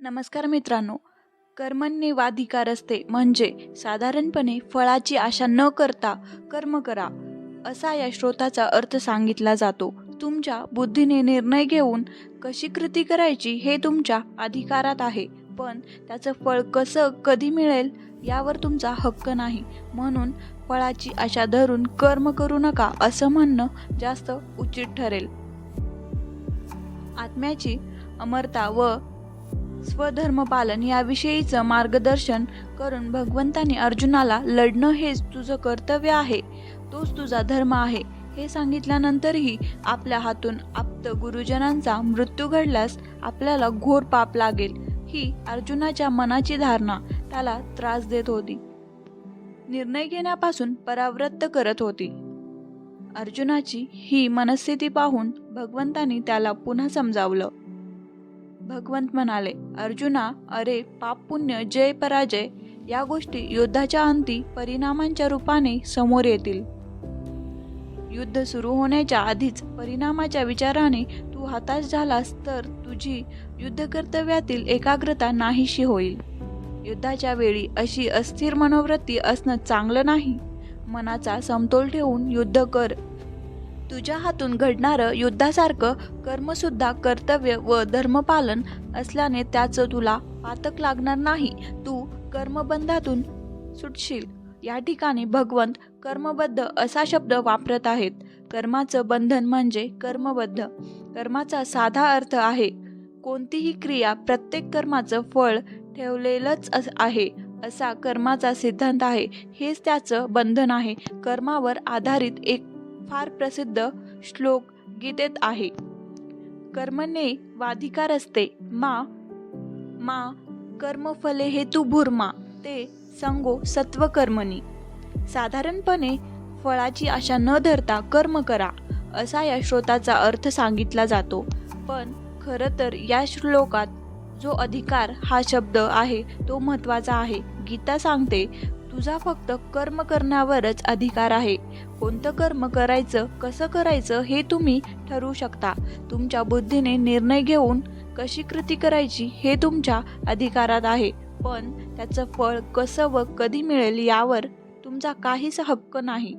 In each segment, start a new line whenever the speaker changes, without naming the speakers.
नमस्कार मित्रांनो कर्मण्येवाधिकार असते म्हणजे साधारणपणे फळाची आशा न करता कर्म करा असा या श्रोताचा अर्थ सांगितला जातो. तुमच्या बुद्धीने निर्णय घेऊन कशी कृती करायची हे तुमच्या अधिकारात आहे पण त्याचं फळ कसं कधी मिळेल यावर तुमचा हक्क नाही. म्हणून फळाची आशा धरून कर्म करू नका असं म्हणणं जास्त उचित ठरेल. आत्म्याची अमरता व स्वधर्मपालन याविषयीचं मार्गदर्शन करून भगवंताने अर्जुनाला लढणं हेच तुझं कर्तव्य आहे. तोच तुझा धर्म आहे. हे सांगितल्यानंतरही आपल्या हातून आप्त गुरुजनांचा मृत्यू घडल्यास आपल्याला घोर पाप लागेल ही अर्जुनाच्या मनाची धारणा. त्याला त्रास देत होती. निर्णय घेण्यापासून परावृत्त करत होती. अर्जुनाची ही मनस्थिती पाहून भगवंतानी त्याला पुन्हा समजावलं. भगवंत म्हणाले अर्जुना अरे पाप पुण्य जय पराजय या गोष्टी युद्धाच्या अंती परिणामांच्या रूपाने समोर येतील. युद्ध सुरू होण्याच्या आधीच परिणामाच्या विचाराने तू हताश झालास तर तुझी युद्ध कर्तव्यातील एकाग्रता नाहीशी होईल. युद्धाच्या वेळी अशी अस्थिर मनोवृत्ती असणं चांगलं नाही. मनाचा समतोल ठेवून युद्ध कर. तुझ्या हातून घडणारं युद्धासारखं कर्मसुद्धा कर्तव्य व धर्मपालन असल्याने त्याचं तुला पातक लागणार नाही. तू कर्मबंधातून सुटशील. या ठिकाणी भगवंत कर्मबद्ध असा शब्द वापरत आहेत. कर्माचं बंधन म्हणजे कर्मबद्ध. कर्माचा साधा अर्थ आहे कोणतीही क्रिया प्रत्येक कर्माचं फळ ठेवलेलंच आहे असा कर्माचा सिद्धांत आहे. हेच त्याचं बंधन आहे. कर्मावर आधारित एक फार प्रसिद्ध श्लोक गीतेत आहे. कर्मने वाधिकार असते. मा मा कर्मफले हेतू भूर्मा ते संगो सत्वकर्मनी साधारणपणे फळाची आशा न धरता कर्म करा असा या श्रोताचा अर्थ सांगितला जातो. पण खरं तर या श्लोकात जो अधिकार हा शब्द आहे तो महत्त्वाचा आहे. गीता सांगते तुझा फक्त कर्म करण्यावरच अधिकार आहे. कोणतं कर्म करायचं कसं करायचं हे तुम्ही ठरवू शकता. तुमच्या बुद्धीने निर्णय घेऊन कशी कृती करायची हे तुमच्या अधिकारात आहे. पण त्याचं फळ कसं व कधी मिळेल यावर तुमचा काहीच हक्क नाही.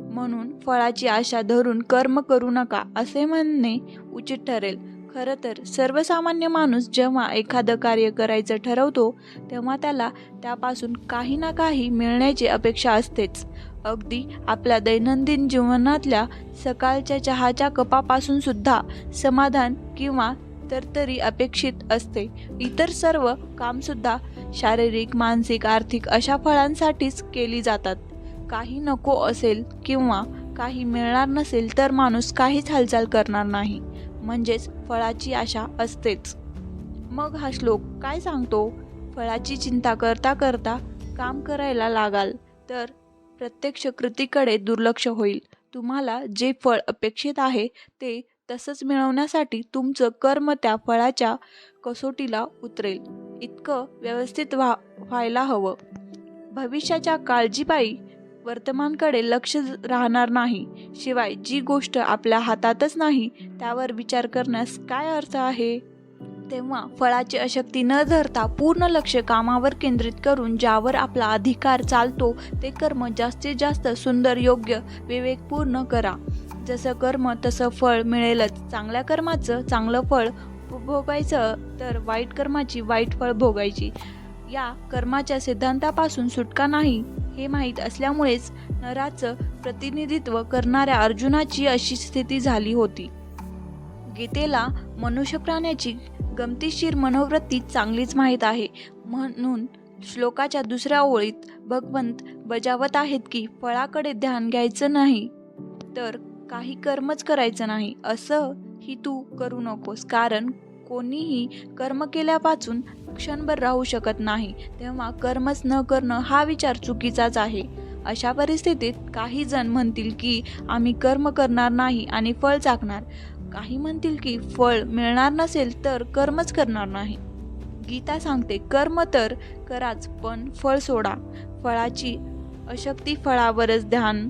म्हणून फळाची आशा धरून कर्म करू नका असे म्हणणे उचित ठरेल. खरं तर सर्वसामान्य माणूस जेव्हा एखादं कार्य करायचं ठरवतो तेव्हा त्याला त्यापासून काही ना काही मिळण्याची अपेक्षा असतेच. अगदी आपल्या दैनंदिन जीवनातल्या सकाळच्या चहाच्या कपापासून सुद्धा समाधान किंवा तरतरी अपेक्षित असते. इतर सर्व कामसुद्धा शारीरिक मानसिक आर्थिक अशा फळांसाठीच केली जातात. काही नको असेल किंवा काही मिळणार नसेल तर माणूस काहीच हालचाल करणार नाही. म्हणजेच फळाची आशा असतेच. मग हा श्लोक काय सांगतो? फळाची चिंता करता करता काम करायला लागाल तर प्रत्यक्ष कृतीकडे दुर्लक्ष होईल. तुम्हाला जे फळ अपेक्षित आहे ते तसंच मिळवण्यासाठी तुमचं कर्म त्या फळाच्या कसोटीला उतरेल. इतकं व्यवस्थित व्हा व्हायला हवं. भविष्याच्या काळजीपायी वर्तमानकडे लक्ष राहणार नाही. शिवाय जी गोष्ट आपल्या हातातच नाही त्यावर विचार करण्यास काय अर्थ आहे? तेव्हा फळाची अशक्ती न धरता पूर्ण लक्ष कामावर केंद्रित करून ज्यावर आपला अधिकार चालतो ते कर्म जास्तीत जास्त सुंदर योग्य विवेकपूर्ण करा. जसं कर्म तसं फळ मिळेलच. चांगल्या कर्माचं चांगलं फळ भोगायचं तर वाईट कर्माची वाईट फळ भोगायची. या कर्माच्या सिद्धांतापासून सुटका नाही. हे माहीत असल्यामुळेच नराचं प्रतिनिधित्व करणाऱ्या अर्जुनाची अशी स्थिती झाली होती. गीतेला मनुष्य प्राण्याची गमतीशीर मनोवृत्ती चांगलीच माहीत आहे. म्हणून श्लोकाच्या दुसऱ्या ओळीत भगवंत बजावत आहेत की फळाकडे ध्यान घ्यायचं नाही तर काही कर्मच करायचं नाही. असं ही तू करू नकोस. कारण कोणीही कर्म केल्यापासून क्षणभर राहू शकत नाही तेव्हा कर्मच न करणं हा विचार चुकीचाच आहे. अशा परिस्थितीत काही जण म्हणतील की आम्ही कर्म करणार नाही आणि फळ चाकणार काही म्हणतील की फळ मिळणार नसेल तर कर्मच करणार नाही. गीता सांगते कर्म तर कराच पण फळ सोडा. फळाची अशक्ती फळावरच ध्यान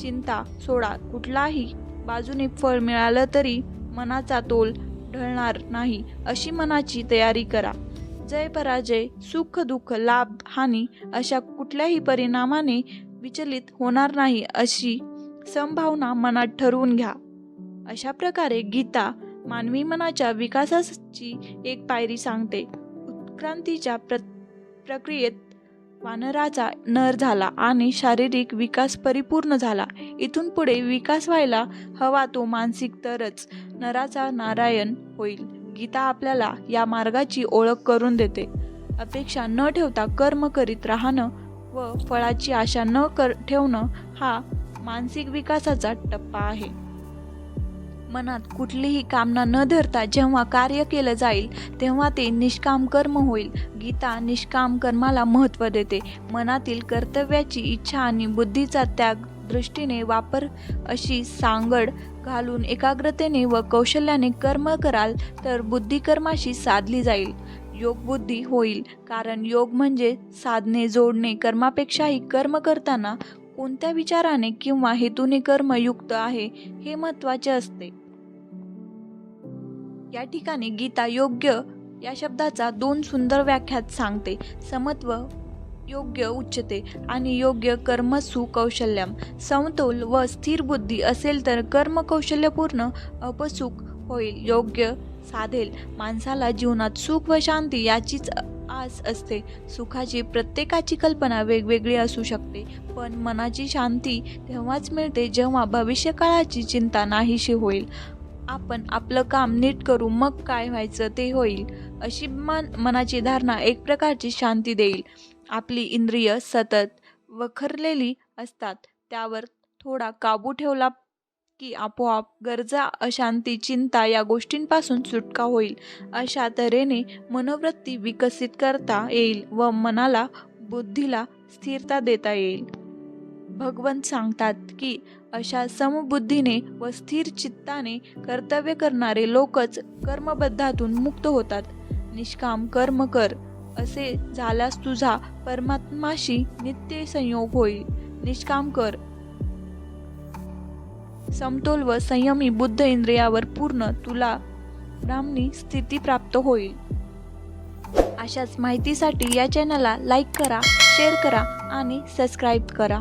चिंता सोडा. कुठलाही बाजूने फळ मिळालं तरी मनाचा तोल ढळणार नाही अशी मनाची तयारी करा. जय पराजय सुख दुःख लाभ हानी अशा कुठल्याही परिणामाने विचलित होणार नाही अशी संभावना मनात ठरवून घ्या. अशा प्रकारे गीता मानवी मनाच्या विकासाची एक पायरी सांगते. उत्क्रांतीच्या प्र प्रक्रियेत वानराचा नर झाला आणि शारीरिक विकास परिपूर्ण झाला. इथून पुढे विकास व्हायला हवा तो मानसिक तरच. नराचा नारायण होईल. गीता आपल्याला या मार्गाची ओळख करून देते. अपेक्षा न ठेवता कर्म करीत राहणं व फळाची आशा न कर ठेवणं हा मानसिक विकासाचा टप्पा आहे. मनात कुठलीही कामना न धरता जेव्हा कार्य केलं जाईल तेव्हा ते निष्काम कर्म होईल. गीता निष्काम कर्माला महत्त्व देते. मनातील कर्तव्याची इच्छा आणि बुद्धीचा त्याग दृष्टीने वापर अशी सांगड घालून एकाग्रतेने व कौशल्याने कर्म कराल तर बुद्धिकर्माशी साधली जाईल. योग बुद्धी होईल कारण योग म्हणजे साधने जोडणे कर्मापेक्षाही कर्म करताना कोणत्या विचाराने किंवा हेतूने कर्मयुक्त आहे हे महत्त्वाचे असते. या ठिकाणी गीता योग्य या शब्दाचा दोन सुंदर व्याख्यात सांगते. समत्व योग्य उच्चते आणि योग्य कर्मसु कौशल्यम समतोल व स्थिर बुद्धी असेल तर कर्म कौशल्यपूर्ण अपसुख होईल. योग्य साधेल. माणसाला जीवनात सुख व शांती याचीच आस असते. सुखाची प्रत्येकाची कल्पना वेगवेगळी असू शकते. पण मनाची शांती तेव्हाच मिळते जेव्हा भविष्यकाळाची चिंता नाहीशी होईल. आपण आपलं काम नीट करू मग काय व्हायचं ते होईल अशी मन मनाची धारणा एक प्रकारची शांती देईल. आपली इंद्रिय सतत वखरलेली असतात. त्यावर थोडा काबू ठेवला की आपोआप गरजा अशांती चिंता या गोष्टींपासून सुटका होईल. अशा तऱ्हेने मनोवृत्ती विकसित करता येईल व मनाला बुद्धीला स्थिरता देता येईल. भगवंत सांगतात की अशा समबुद्धीने व स्थिर चित्ताने कर्तव्य करणारे लोकच कर्मबद्धातून मुक्त होतात. निष्काम कर्म कर असे झाल्यास तुझा परमात्माशी नित्य संयोग होईल. निष्काम कर समतोल व संयमी बुद्ध इंद्रियावर पूर्ण तुला ब्राह्मणी स्थिती प्राप्त होईल. अशाच माहितीसाठी या चॅनलला लाईक करा शेअर करा आणि सबस्क्राईब करा.